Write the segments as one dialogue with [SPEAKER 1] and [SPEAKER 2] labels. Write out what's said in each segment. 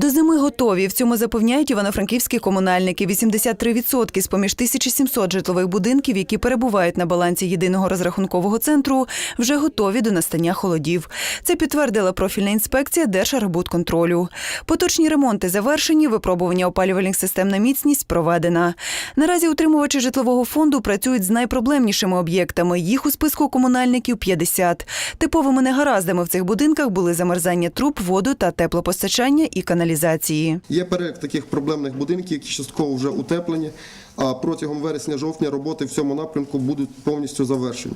[SPEAKER 1] До зими готові. В цьому запевняють івано-франківські комунальники. 83% з поміж 1700 житлових будинків, які перебувають на балансі єдиного розрахункового центру, вже готові до настання холодів. Це підтвердила профільна інспекція Держархбудконтролю. Поточні ремонти завершені, випробування опалювальних систем на міцність проведена. Наразі утримувачі житлового фонду працюють з найпроблемнішими об'єктами. Їх у списку комунальників 50. Типовими негараздами в цих будинках були замерзання труб, воду та теплопостачання і каналізації.
[SPEAKER 2] Є перелік таких проблемних будинків, які частково вже утеплені, а протягом вересня-жовтня роботи в цьому напрямку будуть повністю завершені.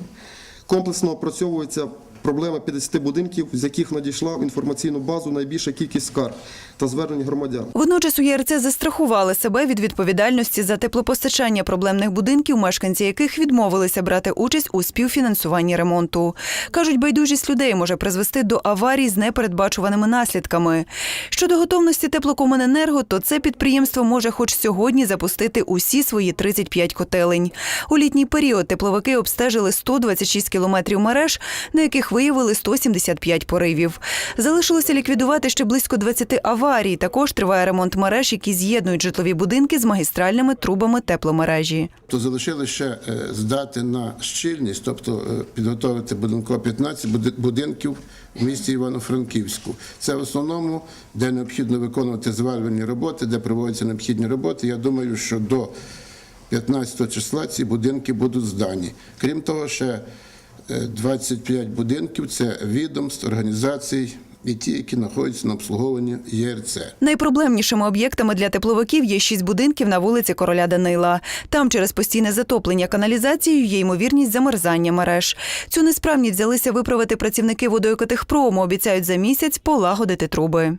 [SPEAKER 2] Комплексно опрацьовується проблема 50 будинків, з яких надійшла в інформаційну базу найбільша кількість скарг та звернень громадян.
[SPEAKER 1] Водночас у ЄРЦ застрахували себе від відповідальності за теплопостачання проблемних будинків, мешканці яких відмовилися брати участь у співфінансуванні ремонту. Кажуть, байдужість людей може призвести до аварій з непередбачуваними наслідками. Щодо готовності теплокомуненерго, то це підприємство може хоч сьогодні запустити усі свої 35 котелень. У літній період тепловики обстежили 126 кілометрів мереж, на яких виявили 175 поривів. Залишилося ліквідувати ще близько 20 аварій. Також триває ремонт мереж, які з'єднують житлові будинки з магістральними трубами тепломережі.
[SPEAKER 3] То залишили ще е, здати на щільність, тобто е, підготовити будинково 15 будинків в місті Івано-Франківську. Це в основному, де необхідно виконувати зварювальні роботи, де проводяться необхідні роботи. Я думаю, що до 15 числа ці будинки будуть здані. Крім того, ще 25 будинків це відомств, організацій і ті, які знаходяться на обслуговуванні ЄРЦ.
[SPEAKER 1] Найпроблемнішими об'єктами для тепловиків є шість будинків на вулиці Короля Данила. Там через постійне затоплення каналізацією є ймовірність замерзання мереж. Цю несправність взялися виправити працівники водоекотехпрому. Обіцяють за місяць полагодити труби.